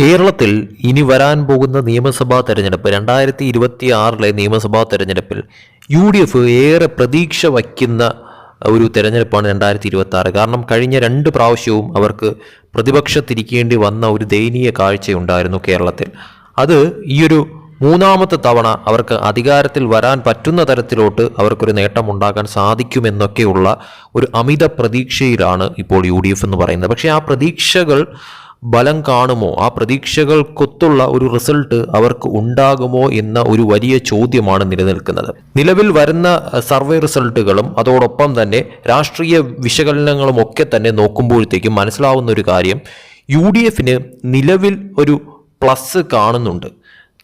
കേരളത്തിൽ ഇനി വരാൻ പോകുന്ന നിയമസഭാ തെരഞ്ഞെടുപ്പ് രണ്ടായിരത്തി ഇരുപത്തി ആറിലെ നിയമസഭാ തെരഞ്ഞെടുപ്പിൽ യു ഡി എഫ് ഏറെ പ്രതീക്ഷ വയ്ക്കുന്ന ഒരു തെരഞ്ഞെടുപ്പാണ് രണ്ടായിരത്തി ഇരുപത്തി ആറ് കാരണം കഴിഞ്ഞ രണ്ട് പ്രാവശ്യവും അവർക്ക് പ്രതിപക്ഷത്തിരിക്കേണ്ടി വന്ന ഒരു ദയനീയ കാഴ്ചയുണ്ടായിരുന്നു കേരളത്തിൽ. അത് ഈയൊരു മൂന്നാമത്തെ തവണ അവർക്ക് അധികാരത്തിൽ വരാൻ പറ്റുന്ന തരത്തിലോട്ട് അവർക്കൊരു നേട്ടം ഉണ്ടാക്കാൻ സാധിക്കുമെന്നൊക്കെയുള്ള ഒരു അമിത പ്രതീക്ഷയിലാണ് ഇപ്പോൾ യു ഡി എഫ് എന്ന് പറയുന്നത്. പക്ഷേ ആ പ്രതീക്ഷകൾ ബലം കാണുമോ? ആ പ്രതീക്ഷകൾക്കൊത്തുള്ള ഒരു റിസൾട്ട് അവർക്ക് ഉണ്ടാകുമോ എന്ന ഒരു വലിയ ചോദ്യമാണ് നിലനിൽക്കുന്നത്. നിലവിൽ വരുന്ന സർവേ റിസൾട്ടുകളും അതോടൊപ്പം തന്നെ രാഷ്ട്രീയ വിശകലനങ്ങളും ഒക്കെ തന്നെ നോക്കുമ്പോഴത്തേക്കും മനസ്സിലാവുന്ന ഒരു കാര്യം യു ഡി എഫിന് നിലവിൽ ഒരു പ്ലസ് കാണുന്നുണ്ട്.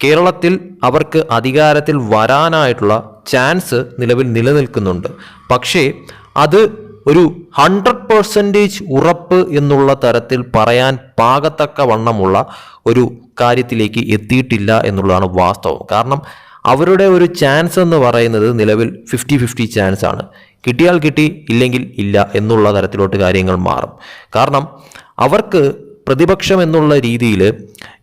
കേരളത്തിൽ അവർക്ക് അധികാരത്തിൽ വരാനായിട്ടുള്ള ചാൻസ് നിലവിൽ നിലനിൽക്കുന്നുണ്ട്. പക്ഷേ അത് ഒരു ഹൺഡ്രഡ് പെർസെന്റേജ് ഉറപ്പ് എന്നുള്ള തരത്തിൽ പറയാൻ പാകത്തക്ക വണ്ണമുള്ള ഒരു കാര്യത്തിലേക്ക് എത്തിയിട്ടില്ല എന്നുള്ളതാണ് വാസ്തവം. കാരണം അവരുടെ ഒരു ചാൻസ് എന്ന് പറയുന്നത് നിലവിൽ ഫിഫ്റ്റി ഫിഫ്റ്റി ചാൻസ് ആണ്. കിട്ടിയാൽ കിട്ടി ഇല്ലെങ്കിൽ ഇല്ല എന്നുള്ള തരത്തിലോട്ട് കാര്യങ്ങൾ മാറും. കാരണം അവർക്ക് പ്രതിപക്ഷം എന്നുള്ള രീതിയിൽ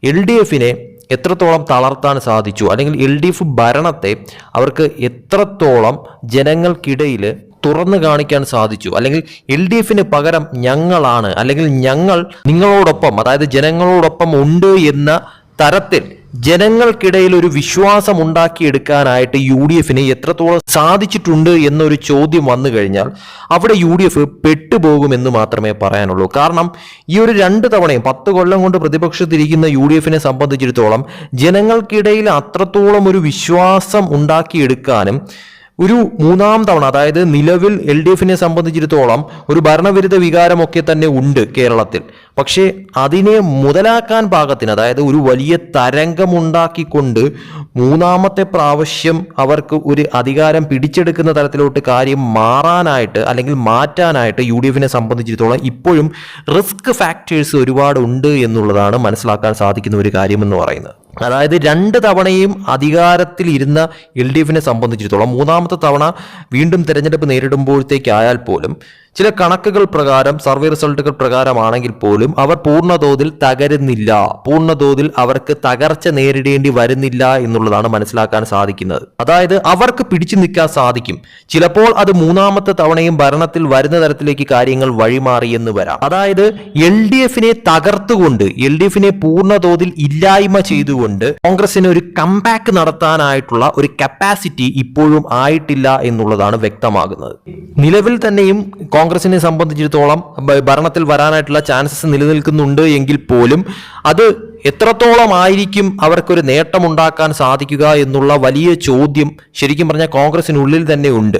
എൽ ഡി എഫിനെ എത്രത്തോളം തളർത്താൻ സാധിച്ചു അല്ലെങ്കിൽ എൽ ഡി എഫ് ഭരണത്തെ അവർക്ക് എത്രത്തോളം ജനങ്ങൾക്കിടയിൽ തുറന്നു കാണിക്കാൻ സാധിച്ചു. അല്ലെങ്കിൽ എൽ ഡി എഫിന് പകരം ഞങ്ങളാണ് അല്ലെങ്കിൽ ഞങ്ങൾ നിങ്ങളോടൊപ്പം അതായത് ജനങ്ങളോടൊപ്പം ഉണ്ട് എന്ന തരത്തിൽ ജനങ്ങൾക്കിടയിൽ ഒരു വിശ്വാസം ഉണ്ടാക്കിയെടുക്കാനായിട്ട് യു ഡി എഫിന് എത്രത്തോളം സാധിച്ചിട്ടുണ്ട് എന്നൊരു ചോദ്യം വന്നു കഴിഞ്ഞാൽ അവിടെ യു ഡി എഫ് പെട്ടുപോകുമെന്ന് മാത്രമേ പറയാനുള്ളൂ. കാരണം ഈ ഒരു രണ്ട് തവണയും പത്ത് കൊല്ലം കൊണ്ട് പ്രതിപക്ഷത്തിരിക്കുന്ന യു ഡി എഫിനെ സംബന്ധിച്ചിടത്തോളം ജനങ്ങൾക്കിടയിൽ അത്രത്തോളം ഒരു വിശ്വാസം ഉണ്ടാക്കിയെടുക്കാനും ഒരു മൂന്നാം തവണ അതായത് നിലവിൽ എൽ ഡി എഫിനെ സംബന്ധിച്ചിടത്തോളം ഒരു ഭരണവിരുദ്ധ വികാരമൊക്കെ തന്നെ ഉണ്ട് കേരളത്തിൽ. പക്ഷേ അതിനെ മുതലാക്കാൻ പാകത്തിന് അതായത് ഒരു വലിയ തരംഗമുണ്ടാക്കിക്കൊണ്ട് മൂന്നാമത്തെ പ്രാവശ്യം അവർക്ക് ഒരു അധികാരം പിടിച്ചെടുക്കുന്ന തരത്തിലോട്ട് കാര്യം മാറാനായിട്ട് അല്ലെങ്കിൽ മാറ്റാനായിട്ട് യു ഡി എഫിനെ സംബന്ധിച്ചിടത്തോളം ഇപ്പോഴും റിസ്ക് ഫാക്ടേഴ്സ് ഒരുപാട് ഉണ്ട് എന്നുള്ളതാണ് മനസ്സിലാക്കാൻ സാധിക്കുന്ന ഒരു കാര്യമെന്ന് പറയുന്നത്. അതായത് രണ്ട് തവണയും അധികാരത്തിൽ ഇരുന്ന എൽ ഡി എഫിനെ സംബന്ധിച്ചിടത്തോളം മൂന്നാമത്തെ തവണ വീണ്ടും തെരഞ്ഞെടുപ്പ് നേരിടുമ്പോഴത്തേക്കായാൽ പോലും ചില കണക്കുകൾ പ്രകാരം സർവേ റിസൾട്ടുകൾ പ്രകാരമാണെങ്കിൽ പോലും അവർ പൂർണതോതിൽ തകരുന്നില്ല. പൂർണതോതിൽ അവർക്ക് തകർച്ച നേരിടേണ്ടി വരുന്നില്ല എന്നുള്ളതാണ് മനസ്സിലാക്കാൻ സാധിക്കുന്നത്. അതായത് അവർക്ക് പിടിച്ചു നിൽക്കാൻ സാധിക്കും. ചിലപ്പോൾ അത് മൂന്നാമത്തെ തവണയും ഭരണത്തിൽ വരുന്ന തരത്തിലേക്ക് കാര്യങ്ങൾ വഴിമാറി എന്ന് വരാം. അതായത് എൽ ഡി എഫിനെ തകർത്തുകൊണ്ട് എൽ ഡി എഫിനെ പൂർണതോതിൽ ഇല്ലായ്മ ചെയ്തുകൊണ്ട് കോൺഗ്രസിന് ഒരു കംബാക്ക് നടത്താനായിട്ടുള്ള ഒരു കപ്പാസിറ്റി ഇപ്പോഴും ആയിട്ടില്ല എന്നുള്ളതാണ് വ്യക്തമാകുന്നത്. നിലവിൽ തന്നെയും കോൺഗ്രസിനെ സംബന്ധിച്ചിടത്തോളം ഭരണത്തിൽ വരാനായിട്ടുള്ള ചാൻസസ് നിലനിൽക്കുന്നുണ്ട് എങ്കിൽ പോലും അത് എത്രത്തോളം ആയിരിക്കും അവർക്കൊരു നേട്ടമുണ്ടാക്കാൻ സാധിക്കുക എന്നുള്ള വലിയ ചോദ്യം ശരിക്കും പറഞ്ഞാൽ കോൺഗ്രസിനുള്ളിൽ തന്നെ ഉണ്ട്.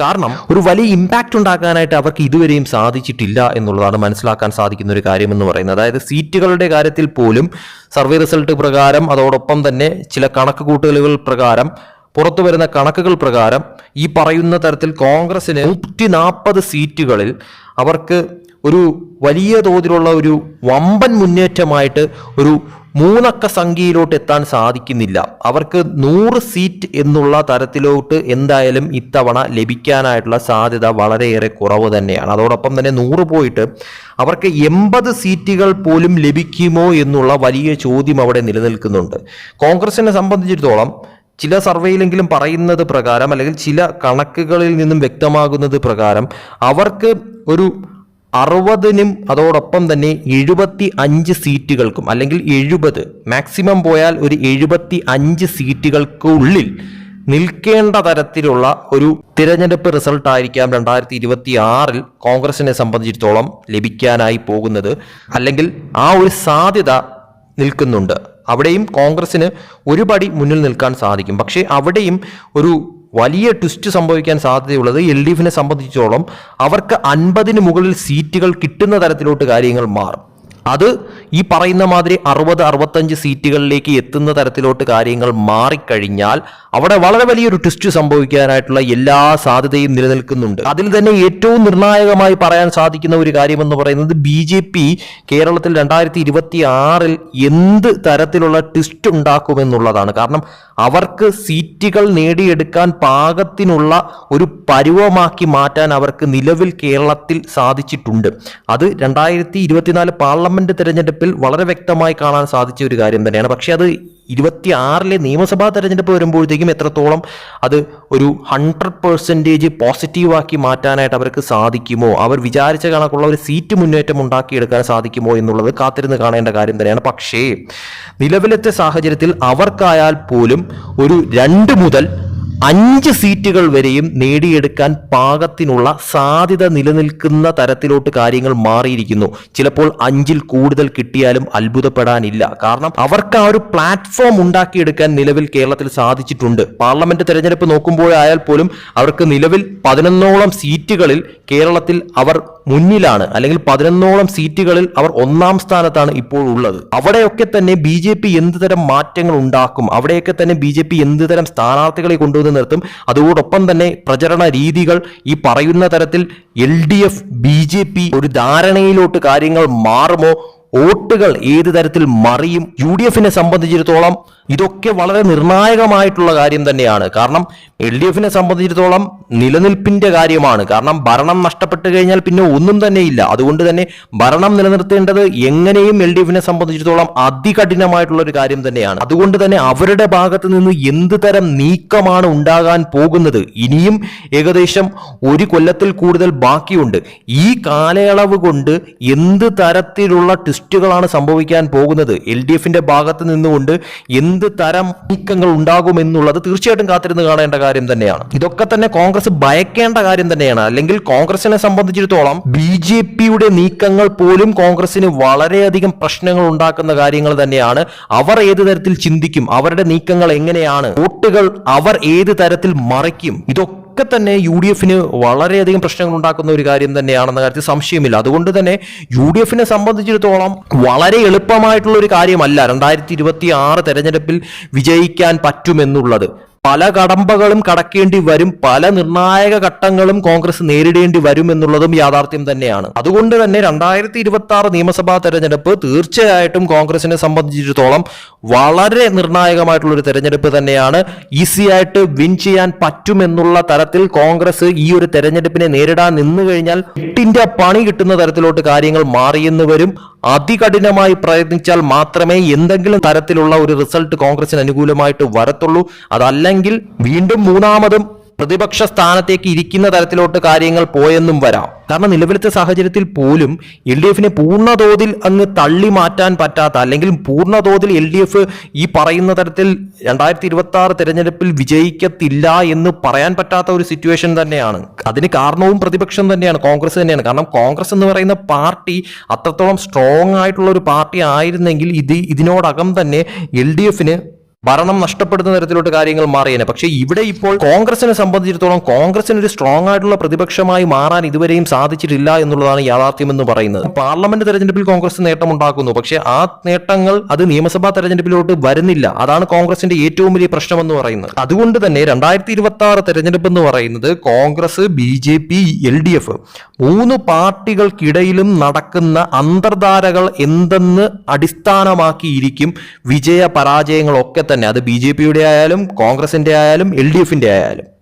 കാരണം ഒരു വലിയ ഇമ്പാക്റ്റ് ഉണ്ടാക്കാനായിട്ട് അവർക്ക് ഇതുവരെയും സാധിച്ചിട്ടില്ല എന്നുള്ളതാണ് മനസ്സിലാക്കാൻ സാധിക്കുന്ന ഒരു കാര്യം എന്ന് പറയുന്നത്. അതായത് സീറ്റുകളുടെ കാര്യത്തിൽ പോലും സർവേ റിസൾട്ട് പ്രകാരം അതോടൊപ്പം തന്നെ ചില കണക്ക് കൂട്ടലുകൾ പ്രകാരം പുറത്തു വരുന്ന കണക്കുകൾ പ്രകാരം ഈ പറയുന്ന തരത്തിൽ കോൺഗ്രസിന് നൂറ്റി നാൽപ്പത് സീറ്റുകളിൽ അവർക്ക് ഒരു വലിയ തോതിലുള്ള ഒരു വമ്പൻ മുന്നേറ്റമായിട്ട് ഒരു മൂന്നക്ക സംഖ്യയിലോട്ട് എത്താൻ സാധിക്കുന്നില്ല. അവർക്ക് നൂറ് സീറ്റ് എന്നുള്ള തരത്തിലോട്ട് എന്തായാലും ഇത്തവണ ലഭിക്കാനായിട്ടുള്ള സാധ്യത വളരെയേറെ കുറവ് തന്നെയാണ്. അതോടൊപ്പം തന്നെ നൂറ് പോയിട്ട് അവർക്ക് എൺപത് സീറ്റുകൾ പോലും ലഭിക്കുമോ എന്നുള്ള വലിയ ചോദ്യം അവിടെ നിലനിൽക്കുന്നുണ്ട്. കോൺഗ്രസിനെ സംബന്ധിച്ചിടത്തോളം ചില സർവേയിലെങ്കിലും പറയുന്നത് പ്രകാരം അല്ലെങ്കിൽ ചില കണക്കുകളിൽ നിന്നും വ്യക്തമാകുന്നത് പ്രകാരം അവർക്ക് ഒരു അറുപതിനും അതോടൊപ്പം തന്നെ എഴുപത്തി അഞ്ച് സീറ്റുകൾക്കും അല്ലെങ്കിൽ എഴുപത് മാക്സിമം പോയാൽ ഒരു എഴുപത്തി അഞ്ച് സീറ്റുകൾക്കുള്ളിൽ നിൽക്കേണ്ട തരത്തിലുള്ള ഒരു തിരഞ്ഞെടുപ്പ് റിസൾട്ട് ആയിരിക്കാം രണ്ടായിരത്തി ഇരുപത്തി ആറിൽ കോൺഗ്രസിനെ സംബന്ധിച്ചിടത്തോളം ലഭിക്കാനായി പോകുന്നത് അല്ലെങ്കിൽ ആ ഒരു സാധ്യത നിൽക്കുന്നുണ്ട്. അവിടെയും കോൺഗ്രസിന് ഒരുപടി മുന്നിൽ നിൽക്കാൻ സാധിക്കും. പക്ഷേ അവിടെയും ഒരു വലിയ ട്വിസ്റ്റ് സംഭവിക്കാൻ സാധ്യതയുള്ളത് എൽ ഡി എഫിനെ സംബന്ധിച്ചോളം അവർക്ക് അൻപതിന് മുകളിൽ സീറ്റുകൾ കിട്ടുന്ന തരത്തിലോട്ട് കാര്യങ്ങൾ മാറും. അത് ഈ പറയുന്ന മാതിരി അറുപത് അറുപത്തഞ്ച് സീറ്റുകളിലേക്ക് എത്തുന്ന തരത്തിലോട്ട് കാര്യങ്ങൾ മാറിക്കഴിഞ്ഞാൽ അവിടെ വളരെ വലിയൊരു ട്വിസ്റ്റ് സംഭവിക്കാനായിട്ടുള്ള എല്ലാ സാധ്യതയും നിലനിൽക്കുന്നുണ്ട്. അതിൽ തന്നെ ഏറ്റവും നിർണായകമായി പറയാൻ സാധിക്കുന്ന ഒരു കാര്യമെന്ന് പറയുന്നത് ബി ജെ പി കേരളത്തിൽ രണ്ടായിരത്തി ഇരുപത്തി ആറിൽ എന്ത് തരത്തിലുള്ള ട്വിസ്റ്റ് ഉണ്ടാക്കുമെന്നുള്ളതാണ്. കാരണം അവർക്ക് സീറ്റുകൾ നേടിയെടുക്കാൻ പാകത്തിനുള്ള ഒരു പരുവമാക്കി മാറ്റാൻ അവർക്ക് നിലവിൽ കേരളത്തിൽ സാധിച്ചിട്ടുണ്ട്. അത് രണ്ടായിരത്തി ഇരുപത്തിനാല് പാർലമെന്റ് പാർലമെന്റ് തെരഞ്ഞെടുപ്പിൽ വളരെ വ്യക്തമായി കാണാൻ സാധിച്ച ഒരു കാര്യം തന്നെയാണ്. പക്ഷേ അത് ഇരുപത്തി ആറിലെ നിയമസഭാ തെരഞ്ഞെടുപ്പ് വരുമ്പോഴത്തേക്കും എത്രത്തോളം അത് ഒരു ഹൺഡ്രഡ് പെർസെന്റേജ് പോസിറ്റീവാക്കി മാറ്റാനായിട്ട് അവർക്ക് സാധിക്കുമോ? അവർ വിചാരിച്ച കണക്കുള്ള ഒരു സീറ്റ് മുന്നേറ്റം ഉണ്ടാക്കിയെടുക്കാൻ സാധിക്കുമോ എന്നുള്ളത് കാത്തിരുന്ന് കാണേണ്ട കാര്യം തന്നെയാണ്. പക്ഷേ നിലവിലത്തെ സാഹചര്യത്തിൽ അവർക്കായാൽ പോലും ഒരു രണ്ട് മുതൽ അഞ്ച് സീറ്റുകൾ വരെയും നേടിയെടുക്കാൻ പാകത്തിനുള്ള സാധ്യത നിലനിൽക്കുന്ന തരത്തിലോട്ട് കാര്യങ്ങൾ മാറിയിരിക്കുന്നു. ചിലപ്പോൾ അഞ്ചിൽ കൂടുതൽ കിട്ടിയാലും അത്ഭുതപ്പെടാനില്ല. കാരണം അവർക്ക് ആ ഒരു പ്ലാറ്റ്ഫോം ഉണ്ടാക്കിയെടുക്കാൻ നിലവിൽ കേരളത്തിൽ സാധിച്ചിട്ടുണ്ട്. പാർലമെന്റ് തെരഞ്ഞെടുപ്പ് നോക്കുമ്പോഴായാൽ പോലും അവർക്ക് നിലവിൽ പതിനൊന്നോളം സീറ്റുകളിൽ കേരളത്തിൽ അവർ മുന്നിലാണ് അല്ലെങ്കിൽ പതിനൊന്നോളം സീറ്റുകളിൽ അവർ ഒന്നാം സ്ഥാനത്താണ് ഇപ്പോൾ ഉള്ളത്. അവിടെയൊക്കെ തന്നെ ബി ജെ പി എന്ത് തരം മാറ്റങ്ങൾ ഉണ്ടാക്കും? അവിടെയൊക്കെ തന്നെ ബി ജെ പി എന്ത് തരം സ്ഥാനാർത്ഥികളെ കൊണ്ടുവന്ന് നിർത്തും? അതോടൊപ്പം തന്നെ പ്രചരണ രീതികൾ ഈ പറയുന്ന തരത്തിൽ L D F B J P ഒരു ധാരണയിലോട്ട് കാര്യങ്ങൾ മാറുമോ? വോട്ടുകൾ ഏത് തരത്തിൽ മറിയും യു ഡി എഫിനെ സംബന്ധിച്ചിടത്തോളം ഇതൊക്കെ വളരെ നിർണായകമായിട്ടുള്ള കാര്യം തന്നെയാണ്. കാരണം എൽ ഡി എഫിനെ സംബന്ധിച്ചിടത്തോളം നിലനിൽപ്പിന്റെ കാര്യമാണ്. കാരണം ഭരണം നഷ്ടപ്പെട്ടു കഴിഞ്ഞാൽ പിന്നെ ഒന്നും തന്നെ ഇല്ല. അതുകൊണ്ട് തന്നെ ഭരണം നിലനിർത്തേണ്ടത് എങ്ങനെയും എൽ ഡി എഫിനെ സംബന്ധിച്ചിടത്തോളം അതികഠിനമായിട്ടുള്ള ഒരു കാര്യം തന്നെയാണ്. അതുകൊണ്ട് തന്നെ അവരുടെ ഭാഗത്ത് നിന്ന് എന്ത് തരം നീക്കമാണ് ഉണ്ടാകാൻ പോകുന്നത്? ഇനിയും ഏകദേശം ഒരു കൊല്ലത്തിൽ കൂടുതൽ ബാക്കിയുണ്ട്. ഈ കാലയളവ് കൊണ്ട് എന്ത് തരത്തിലുള്ള ട്വിസ്റ്റുകളാണ് സംഭവിക്കാൻ പോകുന്നത്. എൽ ഡി എഫിന്റെ ഭാഗത്ത് നിന്നുകൊണ്ട് എന്ത് തരം നീക്കങ്ങൾ ഉണ്ടാകുമെന്നുള്ളത് തീർച്ചയായിട്ടും കാത്തിരുന്ന് കാണേണ്ട കാര്യം തന്നെയാണ്. ഇതൊക്കെ തന്നെ കോൺഗ്രസ് ഭയക്കേണ്ട കാര്യം തന്നെയാണ്. അല്ലെങ്കിൽ കോൺഗ്രസിനെ സംബന്ധിച്ചിടത്തോളം ബി ജെ പിയുടെ നീക്കങ്ങൾ പോലും കോൺഗ്രസിന് വളരെയധികം പ്രശ്നങ്ങൾ ഉണ്ടാക്കുന്ന കാര്യങ്ങൾ തന്നെയാണ്. അവർ ഏത് തരത്തിൽ ചിന്തിക്കും? അവരുടെ നീക്കങ്ങൾ എങ്ങനെയാണ്? വോട്ടുകൾ അവർ ഏത് തരത്തിൽ മറിക്കും? ഇതൊക്കെ ഒക്കെ തന്നെ യു ഡി എഫിന് വളരെയധികം പ്രശ്നങ്ങൾ ഉണ്ടാക്കുന്ന ഒരു കാര്യം തന്നെയാണെന്ന കാര്യത്തിൽ സംശയമില്ല. അതുകൊണ്ട് തന്നെ യു ഡി എഫിനെ സംബന്ധിച്ചിടത്തോളം വളരെ എളുപ്പമായിട്ടുള്ള ഒരു കാര്യമല്ല രണ്ടായിരത്തി ഇരുപത്തി ആറ് തെരഞ്ഞെടുപ്പിൽ വിജയിക്കാൻ പറ്റുമെന്നുള്ളത്. പല കടമ്പകളും കടക്കേണ്ടി വരും പല നിർണായക ഘട്ടങ്ങളും കോൺഗ്രസ് നേരിടേണ്ടി വരും എന്നുള്ളതും യാഥാർത്ഥ്യം തന്നെയാണ്. അതുകൊണ്ട് തന്നെ രണ്ടായിരത്തി ഇരുപത്തി ആറ് നിയമസഭാ തെരഞ്ഞെടുപ്പ് തീർച്ചയായിട്ടും കോൺഗ്രസിനെ സംബന്ധിച്ചിടത്തോളം വളരെ നിർണായകമായിട്ടുള്ള ഒരു തെരഞ്ഞെടുപ്പ് തന്നെയാണ് ഈസിയായിട്ട് വിൻ ചെയ്യാൻ പറ്റുമെന്നുള്ള തരത്തിൽ കോൺഗ്രസ് ഈ ഒരു തെരഞ്ഞെടുപ്പിനെ നേരിടാൻ നിന്നു കഴിഞ്ഞാൽ എട്ടിന്റെ പണി കിട്ടുന്ന തരത്തിലോട്ട് കാര്യങ്ങൾ മാറിയെന്ന് വരും. അതികഠിനമായി പ്രയത്നിച്ചാൽ മാത്രമേ എന്തെങ്കിലും തരത്തിലുള്ള ഒരു റിസൾട്ട് കോൺഗ്രസിന് അനുകൂലമായിട്ട് വരത്തുള്ളൂ. അതല്ലെങ്കിൽ വീണ്ടും മൂന്നാമതും പ്രതിപക്ഷ സ്ഥാനത്തേക്ക് ഇരിക്കുന്ന തരത്തിലോട്ട് കാര്യങ്ങൾ പോയെന്നും വരാം. കാരണം നിലവിലത്തെ സാഹചര്യത്തിൽ പോലും എൽ ഡി എഫിനെ പൂർണതോതിൽ അങ്ങ് തള്ളി മാറ്റാൻ പറ്റാത്ത അല്ലെങ്കിൽ പൂർണതോതിൽ എൽ ഡി എഫ് ഈ പറയുന്ന തരത്തിൽ രണ്ടായിരത്തി ഇരുപത്തി ആറ് തെരഞ്ഞെടുപ്പിൽ വിജയിക്കത്തില്ല എന്ന് പറയാൻ പറ്റാത്ത ഒരു സിറ്റുവേഷൻ തന്നെയാണ്. അതിന് കാരണവും പ്രതിപക്ഷം തന്നെയാണ് കോൺഗ്രസ് തന്നെയാണ്. കാരണം കോൺഗ്രസ് എന്ന് പറയുന്ന പാർട്ടി അത്രത്തോളം സ്ട്രോങ് ആയിട്ടുള്ള ഒരു പാർട്ടി ആയിരുന്നെങ്കിൽ ഇത് ഇതിനോടകം തന്നെ എൽ ഡി എഫിന് ഭരണം നഷ്ടപ്പെടുന്ന തരത്തിലോട്ട് കാര്യങ്ങൾ മാറിയേനെ. പക്ഷേ ഇവിടെ ഇപ്പോൾ കോൺഗ്രസിനെ സംബന്ധിച്ചിടത്തോളം കോൺഗ്രസിന് ഒരു സ്ട്രോങ് ആയിട്ടുള്ള പ്രതിപക്ഷമായി മാറാൻ ഇതുവരെയും സാധിച്ചിട്ടില്ല എന്നുള്ളതാണ് യാഥാർത്ഥ്യം എന്ന് പറയുന്നത്. പാർലമെന്റ് തെരഞ്ഞെടുപ്പിൽ കോൺഗ്രസ് നേട്ടമുണ്ടാക്കുന്നു. പക്ഷേ ആ നേട്ടങ്ങൾ അത് നിയമസഭാ തെരഞ്ഞെടുപ്പിലോട്ട് വരുന്നില്ല. അതാണ് കോൺഗ്രസിന്റെ ഏറ്റവും വലിയ പ്രശ്നമെന്ന് പറയുന്നത്. അതുകൊണ്ട് തന്നെ രണ്ടായിരത്തി ഇരുപത്തി ആറ് തെരഞ്ഞെടുപ്പ് എന്ന് പറയുന്നത് Congress B J P L D F മൂന്ന് പാർട്ടികൾക്കിടയിലും നടക്കുന്ന അന്തർധാരകൾ എന്തെന്ന് അടിസ്ഥാനമാക്കിയിരിക്കും വിജയ പരാജയങ്ങളൊക്കെ തന്നെ. അത് ബി ജെ പിയുടെ ആയാലും കോൺഗ്രസിന്റെ ആയാലും എൽ ഡി എഫിന്റെ ആയാലും.